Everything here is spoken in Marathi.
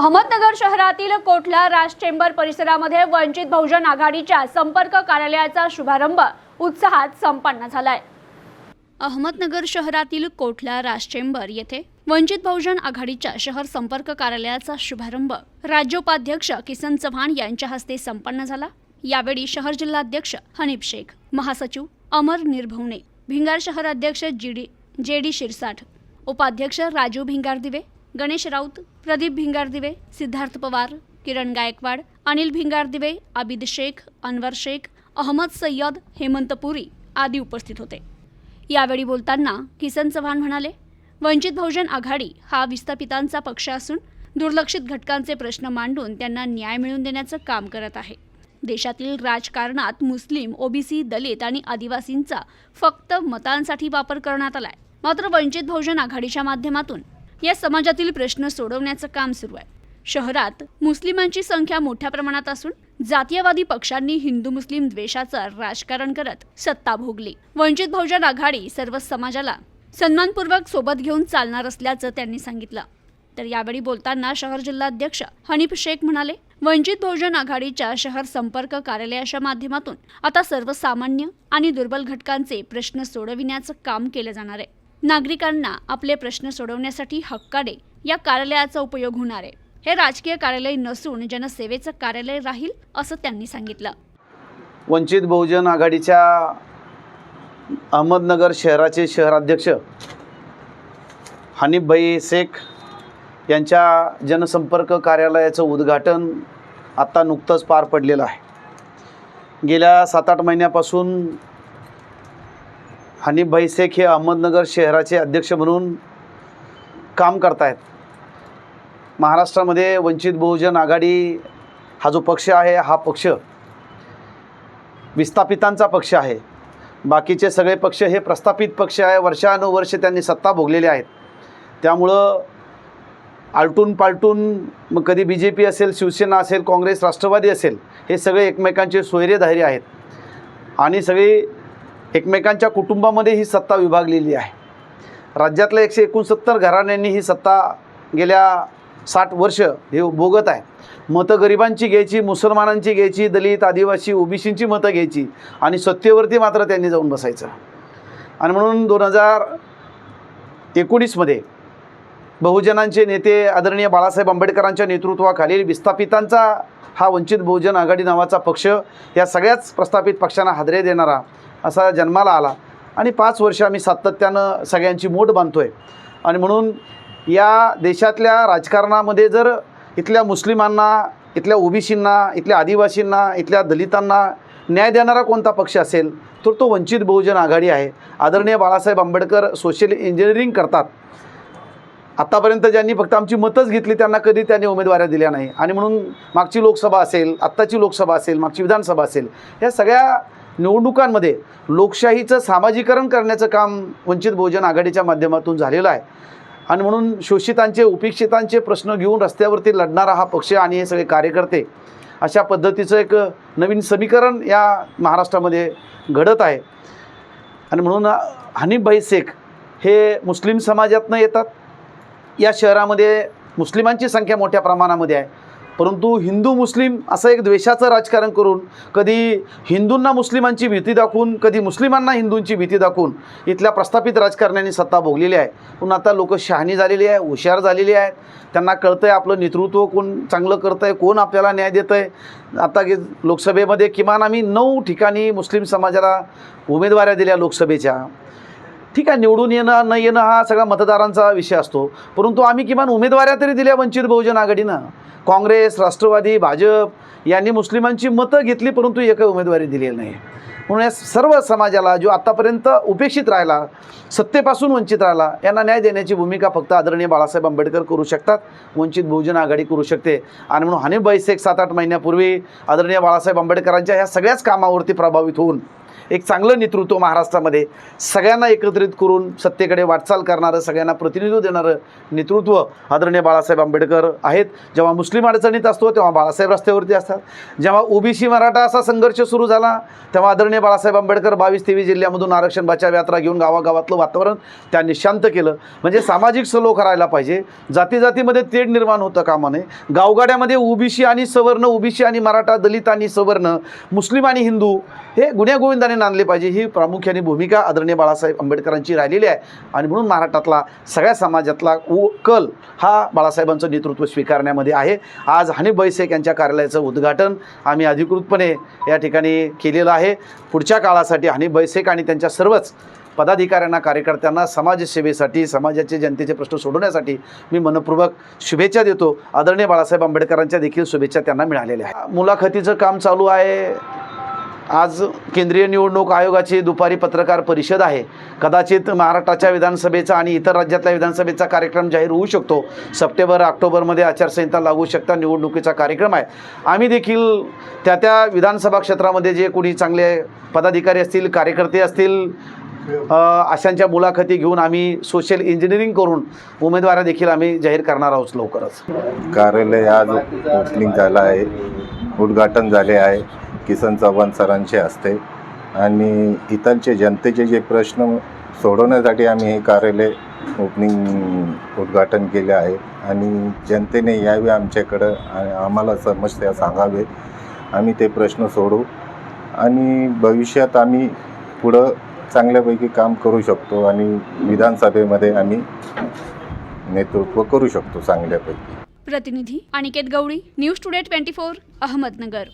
अहमदनगर शहरातील कोठला राज चेंबर परिसरामध्ये वंचित बहुजन आघाडीच्या संपर्क कार्यालयाचा शुभारंभ उत्साहात संपन्न झालाय. अहमदनगर शहरातील कोठला राज चेंबर येथे वंचित बहुजन आघाडीच्या शहर संपर्क कार्यालयाचा शुभारंभ राज्योपाध्यक्ष किसन चव्हाण यांच्या हस्ते संपन्न झाला. यावेळी शहर जिल्हाध्यक्ष हनीफ शेख महासचिव अमर निर्भवणे भिंगार शहर अध्यक्ष G D J D Shirsath उपाध्यक्ष राजू भिंगार दिवे गणेश राऊत प्रदीप भिंगारदिवे सिद्धार्थ पवार किरण गायकवाड अनिल भिंगारदिवे आबिद शेख अनवर शेख अहमद सय्यद हेमंत पुरी आदी उपस्थित होते. यावेळी बोलताना किसन चव्हाण म्हणाले वंचित बहुजन आघाडी हा विस्थापितांचा पक्ष असून दुर्लक्षित घटकांचे प्रश्न मांडून त्यांना न्याय मिळवून देण्याचं काम करत आहे. देशातील राजकारणात मुस्लिम ओबीसी दलित आणि आदिवासींचा फक्त मतांसाठी वापर करण्यात आलाय. मात्र वंचित बहुजन आघाडीच्या माध्यमातून या समाजातील प्रश्न सोडवण्याचं काम सुरू आहे. शहरात मुस्लिमांची संख्या मोठ्या प्रमाणात असून जातीयवादी पक्षांनी हिंदू मुस्लिम द्वेषाचं राजकारण करत सत्ता भोगली. वंचित बहुजन आघाडी सर्व समाजाला सन्मानपूर्वक सोबत घेऊन चालणार असल्याचं त्यांनी सांगितलं. तर यावेळी बोलताना शहर जिल्हाध्यक्ष हनीफ शेख म्हणाले वंचित बहुजन आघाडीच्या शहर संपर्क कार्यालयाच्या माध्यमातून आता सर्वसामान्य आणि दुर्बल घटकांचे प्रश्न सोडविण्याचं काम केलं जाणार आहे. नागरिकांना आपले प्रश्न सोडवण्यासाठी हक्काडे या कार्यालयाचा उपयोग होणार आहे. हे राजकीय कार्यालय नसून जनसेवेचं कार्यालय राहील असं त्यांनी सांगितलं. वंचित बहुजन आघाडीच्या अहमदनगर शहराचे शहराध्यक्ष हनीफभाई शेख यांच्या जनसंपर्क कार्यालयाचं उद्घाटन आत्ता नुकतंच पार पडलेलं आहे. गेल्या सात आठ महिन्यापासून हनीफभाई शेख हे अहमदनगर शहराचे अध्यक्ष म्हणून काम करतायत. महाराष्ट्रामध्ये वंचित बहुजन आघाडी हा जो पक्ष आहे हा पक्ष विस्थापितांचा पक्ष आहे. बाकीचे सगळे पक्ष हे प्रस्थापित पक्ष आहे. वर्षानुवर्ष त्यांनी सत्ता भोगलेली आहेत. त्यामुळं आलटून पालटून मग कधी बी जे पी असेल शिवसेना असेल काँग्रेस राष्ट्रवादी असेल हे सगळे एकमेकांचे सोयरे धैर्य आहेत. आणि सगळी एकमेकांच्या कुटुंबामध्ये ही सत्ता विभागलेली आहे. राज्यातल्या एकशे एकोणसत्तर घराण्यांनी ही सत्ता गेल्या साठ वर्ष हे भोगत आहे मतं गरिबांची घ्यायची मुसलमानांची घ्यायची दलित आदिवासी ओबीसींची मतं घ्यायची आणि सत्तेवरती मात्र त्यांनी जाऊन बसायचं. आणि म्हणून दोन हजार एकोणीसमध्ये बहुजनांचे नेते आदरणीय बाळासाहेब आंबेडकरांच्या नेतृत्वाखालील विस्थापितांचा हा वंचित बहुजन आघाडी नावाचा पक्ष या सगळ्याच प्रस्थापित पक्षांना हादरे देणारा असा जन्माला आला. आणि पाच वर्ष आम्ही सातत्यानं सगळ्यांची मोठ बांधतो आहे आणि म्हणून या देशातल्या राजकारणामध्ये जर इथल्या मुस्लिमांना इथल्या ओबीसींना इथल्या आदिवासींना इथल्या दलितांना न्याय देणारा कोणता पक्ष असेल तर तो वंचित बहुजन आघाडी आहे. आदरणीय बाळासाहेब आंबेडकर सोशल इंजिनिअरिंग करतात. आत्तापर्यंत ज्यांनी फक्त आमची मतच घेतली त्यांना कधी त्यांनी उमेदवाऱ्या दिल्या नाही. आणि म्हणून मागची लोकसभा असेल आत्ताची लोकसभा असेल मागची विधानसभा असेल या सगळ्या निवडणुकांमध्ये लोकशाहीचं सामाजीकरण करण्याचं काम वंचित बहुजन आघाडीच्या माध्यमातून झालेलं आहे. आणि म्हणून शोषितांचे उपेक्षितांचे प्रश्न घेऊन रस्त्यावरती लढणारा हा पक्ष आणि हे सगळे कार्यकर्ते अशा पद्धतीचं एक नवीन समीकरण या महाराष्ट्रामध्ये घडत आहे. आणि म्हणून हनीफभाई शेख हे मुस्लिम समाजातनं येतात. या शहरामध्ये मुस्लिमांची संख्या मोठ्या प्रमाणामध्ये आहे. परंतु हिंदू मुस्लिम असं एक द्वेषाचं राजकारण करून कधी हिंदूंना मुस्लिमांची भीती दाखवून कधी मुस्लिमांना हिंदूंची भीती दाखवून इथल्या प्रस्थापित राजकारण्यांनी सत्ता भोगलेली आहे. पण आता लोक शहाणी झालेली आहे हुशार झालेली आहेत. त्यांना कळतं आहे आपलं नेतृत्व कोण चांगलं करतं आहे कोण आपल्याला न्याय देतं आहे आता गे लोकसभेमध्ये किमान आम्ही नऊ ठिकाणी मुस्लिम समाजाला उमेदवाऱ्या दिल्या लोकसभेच्या. ठीक आहे निवडून येणं न येणं हा सगळा मतदारांचा विषय असतो. परंतु आम्ही किमान उमेदवाऱ्या तरी दिल्या वंचित बहुजन आघाडीनं. काँग्रेस राष्ट्रवादी भाजप यांनी मुस्लिमांची मतं घेतली परंतु एकही उमेदवारी दिलेली नाही. म्हणून या सर्व समाजाला जो आत्तापर्यंत उपेक्षित राहिला सत्तेपासून वंचित राहिला यांना न्याय देण्याची भूमिका फक्त आदरणीय बाळासाहेब आंबेडकर करू शकतात वंचित बहुजन आघाडी करू शकते. आणि म्हणून हनीफबाई शेख सात आठ महिन्यापूर्वी आदरणीय बाळासाहेब आंबेडकरांच्या ह्या सगळ्याच कामावरती प्रभावित होऊन एक चांगलं नेतृत्व महाराष्ट्रामध्ये. सगळ्यांना एकत्रित करून सत्तेकडे वाटचाल करणारं सगळ्यांना प्रतिनिधित्व देणारं नेतृत्व आदरणीय बाळासाहेब आंबेडकर आहेत. जेव्हा मुस्लिम अडचणीत असतो तेव्हा बाळासाहेब रस्त्यावरती असतात. जेव्हा ओबीसी मराठा असा संघर्ष सुरू झाला तेव्हा आदरणीय बाळासाहेब आंबेडकर बावीस तेवीस जिल्ह्यामधून आरक्षण बचाव यात्रा घेऊन गावागावातलं वातावरण त्यांनी शांत केलं. म्हणजे सामाजिक सलो करायला पाहिजे. जाती जातीमध्ये तेढ निर्माण होतं कामा नये गावगाड्यामध्ये ओबीसी आणि सवर्ण ओबीसी आणि मराठा दलित आणि सवर्ण मुस्लिम आणि हिंदू हे गुण्यागोविंदाने आणले पाहिजे. ही प्रामुख्याने भूमिका आदरणीय बाळासाहेब आंबेडकरांची राहिलेली आहे. आणि म्हणून महाराष्ट्रातला सगळ्या समाजातला उ कल हा बाळासाहेबांचं नेतृत्व स्वीकारण्यामध्ये आहे. आज हनी बैसेक यांच्या कार्यालयाचं उद्घाटन आम्ही अधिकृतपणे या ठिकाणी केलेलं आहे. पुढच्या काळासाठी हनीफ बैसेक आणि त्यांच्या सर्वच पदाधिकाऱ्यांना कार्यकर्त्यांना समाजसेवेसाठी समाजाचे जनतेचे प्रश्न सोडवण्यासाठी मी मनपूर्वक शुभेच्छा देतो. आदरणीय बाळासाहेब आंबेडकरांच्या देखील शुभेच्छा त्यांना मिळालेल्या आहे मुलाखतीचं काम चालू आहे. आज केंद्रीय निवडणूक आयोगाची दुपारी पत्रकार परिषद आहे. कदाचित महाराष्ट्राच्या विधानसभेचा आणि इतर राज्यातल्या विधानसभेचा कार्यक्रम जाहीर होऊ शकतो. सप्टेंबर ऑक्टोबरमध्ये आचारसंहिता लागू शकता निवडणुकीचा कार्यक्रम आहे. आम्ही देखील त्या त्या विधानसभा क्षेत्रामध्ये जे कोणी चांगले पदाधिकारी असतील कार्यकर्ते असतील अशांच्या मुलाखती घेऊन आम्ही सोशल इंजिनिअरिंग करून उमेदवार देखील आम्ही जाहीर करणार आहोत लवकरच. कार्यालय आज ओपनिंग झालं आहे उद्घाटन झाले आहे. किसन चव्हाण सरांचे असते. आणि इथलचे जनतेचे जे प्रश्न सोडवण्यासाठी आम्ही हे कार्यालय ओपनिंग उद्घाटन केले आहे. आणि जनतेने यावे आमच्याकडं आणि आम्हाला समस्या सांगावे. आम्ही ते प्रश्न सोडू आणि भविष्यात आम्ही पुढं चांगल्यापैकी काम करू शकतो आणि विधानसभेमध्ये आम्ही नेतृत्व करू शकतो चांगल्यापैकी. प्रतिनिधी Aniket Gawali news today twenty four Ahmednagar.